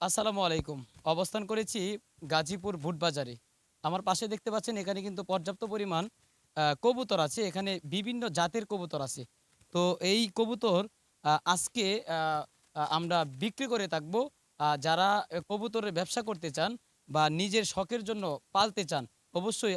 আসসালামু আলাইকুম। অবস্থান করেছি গাজীপুর ভুট বাজারে আমার পাশে দেখতে পাচ্ছেন এখানে কিন্তু পর্যাপ্ত পরিমাণ কবুতর আছে। এখানে বিভিন্ন জাতের কবুতর আছে। তো এই কবুতর আজকে আমরা বিক্রি করে থাকব। যারা কবুতরের ব্যবসা করতে চান বা নিজের শখের জন্য পালতে চান অবশ্যই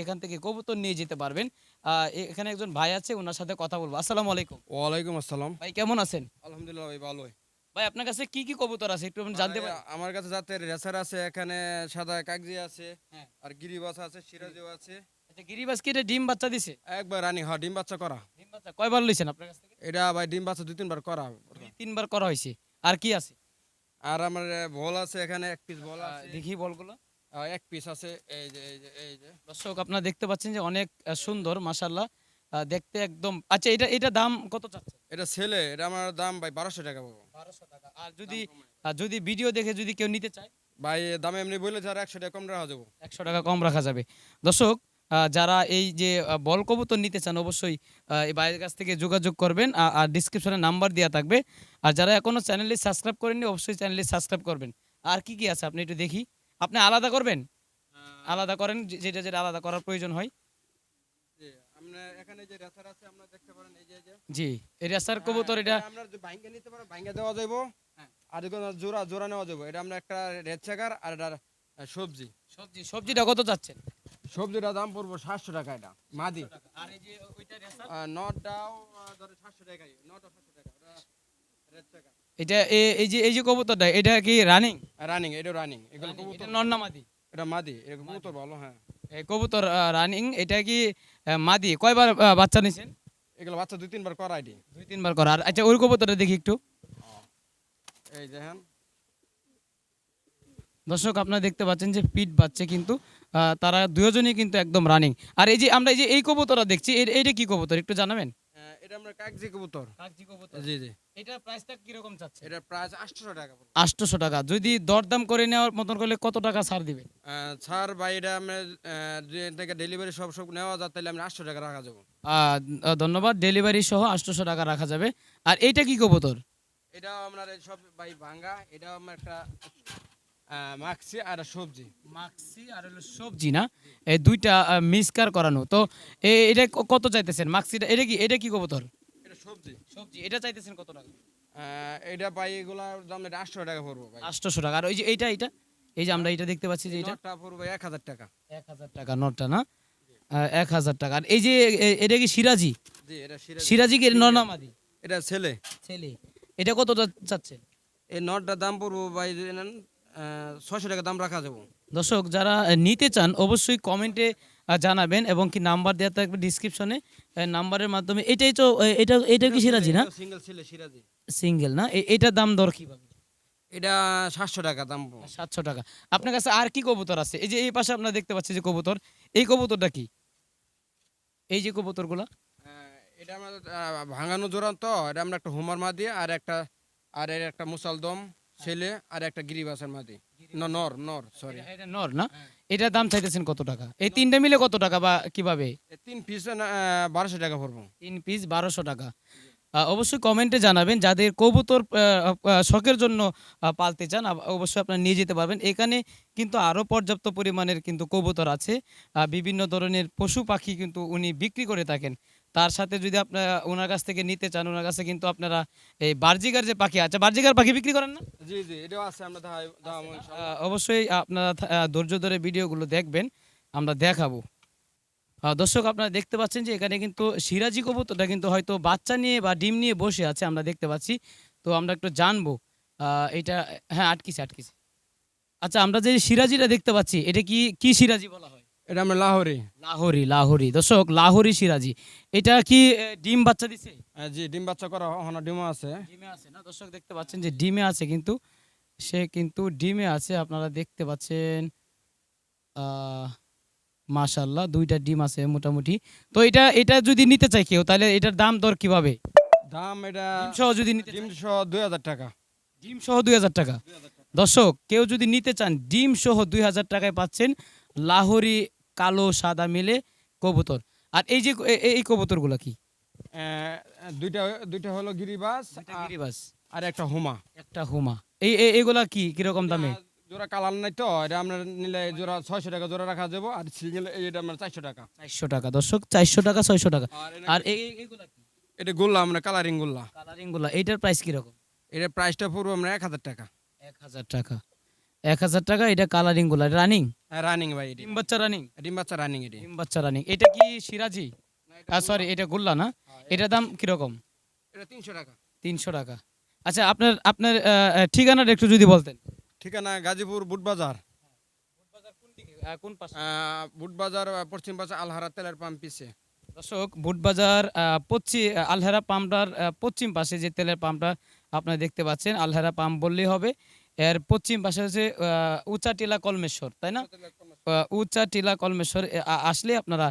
এখান থেকে কবুতর নিয়ে যেতে পারবেন। আহ, এখানে একজন ভাই আছে ওনার সাথে কথা বলব। আসসালামু আলাইকুম। ওয়ালাইকুম আসসালাম। ভাই কেমন আছেন? আলহামদুলিল্লাহ ভাই ভালোই। ভাই আপনার কাছে কি কি কবুতর আছে? একটু জানতে পারি। আমার কাছে জাতের রেসার আছে এখানে সাদা কাগজি আছে হ্যাঁ। আর গিরিবাস আছে সিরাজিও আছে। আচ্ছা গিরিবাস কি এটা ডিম বাচ্চা দিছে? একবার রানি হ্যাঁ ডিম বাচ্চা করা। ডিম বাচ্চা কয়বার লইছেন আপনার কাছ থেকে? এটা ভাই ডিম বাচ্চা দুই তিনবার করা। তিনবার করা হয়েছে আর কি আছে? আর আমার বল আছে এখানে এক পিস বল আহ, আছে। দেখি বলগুলো। এক পিস আছে এই যে এই যে এই যে। দর্শক আপনারা দেখতে পাচ্ছেন যে অনেক সুন্দর মাশাল্লাহ আহ, দেখতে একদম আচ্ছা এটা এটা দাম কত চাচ্ছে এটা ছেলে এটা আমার দাম ভাই বারোশো টাকা পাবো বারোশো টাকা। আর যদি যদি ভিডিও দেখে যদি কেউ নিতে চায়? ভাই দাম এমনি বললে যারা একশো টাকা কম রাখা যাব। একশো টাকা কম রাখা যাবে। দর্শক যারা এই যে বল কবুতর নিতে চান অবশ্যই এই ভাইয়ের কাছ থেকে যোগাযোগ করবেন আর ডিসক্রিপশনে নাম্বার দেওয়া থাকবে। আর যারা এখনও চ্যানেলটি সাবস্ক্রাইব করেননি অবশ্যই চ্যানেলটি সাবস্ক্রাইব করবেন। আর কি কি আছে? আপনি একটু দেখি। আপনি আলাদা করবেন? আলাদা করেন যেটা যেটা আলাদা করার প্রয়োজন হয়। আমরা এখানে যে রেসার আছে আপনারা দেখতে পারেন এই যে এই জি এটা স্যার কবুতর এটা আমরা যে নিতে পারো ভাঙ্গে দেওয়া যাব হ্যাঁ। আর জোড়া জোড়া নেওয়া যাব এটা আমরা একটা আর এটা সবজি। সবজি সবজিটা কত যাচ্ছেন সবজিটা দাম পড়ব সাতশো টাকা এটা মাদি। আর এই যে ওইটা রেসার আহ, নটটাও সাতশো টাকাই নটও সাতশো টাকা ওটা রেড এটা এই যে এই যে কবুতরটা এটা কি রানিং রানিং এটা রানিং এগুলো এটা কবুতর নন্নামাদি এটা মাদি এটা কবুতর ভালো হ্যাঁ। এই কবুতর রানিং এটা কি মাদি? কয়বার বাচ্চা নিছেন? এগুলো বাচ্চা দুই তিনবার করা দিন দুই তিনবার করা। আর আচ্ছা ওই কবুতরটা দেখি একটু। এই যে হ্যাঁ। দর্শক আপনারা দেখতে পাচ্ছেন যে পিট বাচ্চা কিন্তু তারা দুজনই কিন্তু একদম রানিং আর এই যে আমরা এই যে এই কবুতরটা দেখছি এটা এইটা কি কবুতর? একটু জানাবেন? এটা আমরা কাগজি কবুতর। কাগজি কবুতর। জি জি। এটা প্রাইসটা কীরকম চাচ্ছে? এটা প্রাইস আটশো টাকা পড়বে। আটশোশো টাকা। যদি দরদাম করে নেওয়ার মতন করলে কত টাকা ছাড় দিবেন আহ, স্যার ভাই এটা আমরা থেকে ডেলিভারি সব সব নেওয়া যায় তাহলে আমরা আটশো টাকা রাখা যাব। ধন্যবাদ। ডেলিভারি সহ আটশোশো টাকা রাখা যাবে। আর এইটা কি কবুতর? এটাও আপনার সব ভাই ভাঙ্গা। এটাও আমার একটা মাখছি আর সবজি। মাক্সি আর হলো সবজি না? এই দুইটা মিসকার করানো। তো এটা কত চাইতেছেন? মাক্সিটা এটা কি এটা কি কবুতর? এটা সবজি। সবজি এটা চাইতেছেন কত টাকা? এটা ভাই এগুলার দাম এটা আটশো টাকা পড়ব ভাই। আটশোশো টাকা। আর ওই যে এইটা এইটা? এই যে আমরা এটা দেখতে পাচ্ছি যে এটা পড়ব এক হাজার টাকা। এক হাজার টাকা নোটটা না? এক হাজার টাকা। আর এই যে এটা কি সিরাজি? সিরাজ। কি নর্নামাদি? এটা ছেলে। ছেলে। এটা কত চাচ্ছেন? এই নটটার দাম পড়ব ভাই ছয়শো টাকা দাম রাখা যাব। দর্শক যারা নিতে চান অবশ্যই কমেন্টে জানাবেন এবং কি নাম্বার দেওয়া থাকবে ডিসক্রিপশনে নাম্বারের মাধ্যমে। এটাই তো এটা এটা কি সিরাজি না? সিঙ্গেল ছেলে সিরাজি। সিঙ্গেল না? এটার দাম দর কীভাবে? এটা সাতশো টাকা দাম। সাতশো টাকা। আপনার কাছে আর কি কবুতর আছে? এই যে এই পাশে আপনারা দেখতে পাচ্ছি যে কবুতর। এই কবুতরটা কি? এই যে কবুতরগুলা। এটা আহ, ভাঙানো জোড়া তো এটা আমরা একটা হোমার মা দিয়ে আর একটা আর এর একটা মুসালদম। ছেলে আর একটা গিরিবাসের মাদি ন- নর নর সরি এটা- নর না? এটার দাম চাইতেছেন কত টাকা? এই তিনটা মিলে কত টাকা বা কীভাবে? তিন পিস বারোশো টাকা পড়ব। তিন পিস বারোশো টাকা। অবশ্যই কমেন্টে জানাবেন। যাদের কবুতর শখের জন্য পালতে চান অবশ্যই আপনারা নিয়ে যেতে পারবেন। এখানে কিন্তু আরও পর্যাপ্ত পরিমাণের কিন্তু কবুতর আছে। বিভিন্ন ধরনের পশু পাখি কিন্তু উনি বিক্রি করে থাকেন। তার সাথে যদি আপনারা ওনার কাছ থেকে নিতে চান ওনার কাছে কিন্তু আপনারা এই বার্জিকার যে পাখি আছে বার্জিকার পাখি বিক্রি করেন না? জি জি এটাও আছে আমরা। আহ, অবশ্যই আপনারা ধৈর্য ধরে ভিডিওগুলো দেখবেন আমরা দেখাবো। দর্শক আপনারা দেখতে পাচ্ছেন যে এখানে কিন্তু সিরাজি কবুতরটা কিন্তু হয়তো বাচ্চা নিয়ে বা ডিম নিয়ে বসে আছে আমরা দেখতে পাচ্ছি। তো আমরা একটু জানব এটা হ্যাঁ আটকিছে আটকিছে। আচ্ছা আমরা যে সিরাজিটা দেখতে পাচ্ছি এটা কি কি সিরাজি বলা হয়? এটা আমরা লাহোরি। লাহোরি লাহোরি। দর্শক লাহোরি সিরাজি। এটা কি ডিম বাচ্চা দিছে? জি ডিম বাচ্চা করা হনা ডিমও আছে। ডিমে আছে না? দর্শক দেখতে পাচ্ছেন যে ডিমে আছে কিন্তু সে কিন্তু ডিমে আছে। আপনারা দেখতে পাচ্ছেন মাশাল্লাহ দুইটা ডিম আছে মোটামুটি। তো এটা এটা যদি নিতে চাই কেউ তাহলে এটার দাম দর কীভাবে? দাম এটা ডিম সহ যদি নিতে ডিম সহ দুই হাজার টাকা। ডিম সহ দুই হাজার টাকা। দর্শক কেউ যদি নিতে চান ডিম সহ দুই হাজার টাকায় পাচ্ছেন লাহোরি কালো সাদা মিলে কবুতর। আর এই যে এই কবুতরগুলো কি? দুইটা দুইটা হলো গিরিবাস গিরিবাস। আর একটা হুমা। একটা হুমা। এই এই- এগুলা কি? কীরকম দামে? জোড়া কালার নাই তো এটা আপনার নিলে জোড়া ছয়শো টাকা জোড়া রাখা যাব আর নিলে এটা আপনার চারশো টাকা। চারশো টাকা। দর্শক চারশো টাকা ছয়শো টাকা। আর এটা- আর এই এই- এগুলা কি? এটা গোল্লা আমরা কালারিং গোল্লা। কালারিংগুলা এইটার প্রাইস কীরকম? এটার প্রাইসটা পড়ব আমরা এক হাজার টাকা। এক হাজার টাকা। এক হাজার টাকা এটা কালারিংগুলা রানিং রানিং ভাই ডিম বাচ্চা রানিং ডিম বাচ্চা রানিং এটি। ডিম বাচ্চা রানিং এটা কি সিরাজি? সরি এটা গুল্লা। না? এটার দাম কীরকম? এটা তিনশো টাকা। তিনশো টাকা। আচ্ছা আপনার আপনার ঠিকানাটা একটু যদি বলতেন। ঠিকানা গাজীপুর বুট বাজার। আহ, কোন পাশে? আহ, বুট বাজার পশ্চিম পাশে আলহারা তেলের পাম্প পিছে। দর্শক বুটবাজার পশ্চিম আলহেরা পাম্পটার পশ্চিম পাশে যে তেলের পাম্পটা আপনারা দেখতে পাচ্ছেন আলহারা পাম্প বললেই হবে। এর পশ্চিম পাশে হচ্ছে আহ, উঁচা টিলা কলমেশ্বর তাই না? আহ, উঁচা টিলা কলমেশ্বর আসলে আপনারা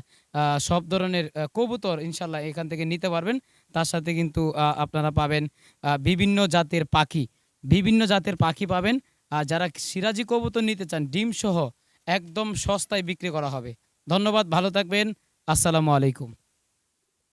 সব ধরনের কবুতর ইনশাল্লাহ এখান থেকে নিতে পারবেন। তার সাথে কিন্তু আহ, আপনারা পাবেন বিভিন্ন জাতের পাখি। বিভিন্ন জাতের পাখি পাবেন আর যারা সিরাজি কবুতর নিতে চান ডিম সহ একদম সস্তায় বিক্রি করা হবে। ধন্যবাদ ভালো থাকবেন। আসসালামু আলাইকুম।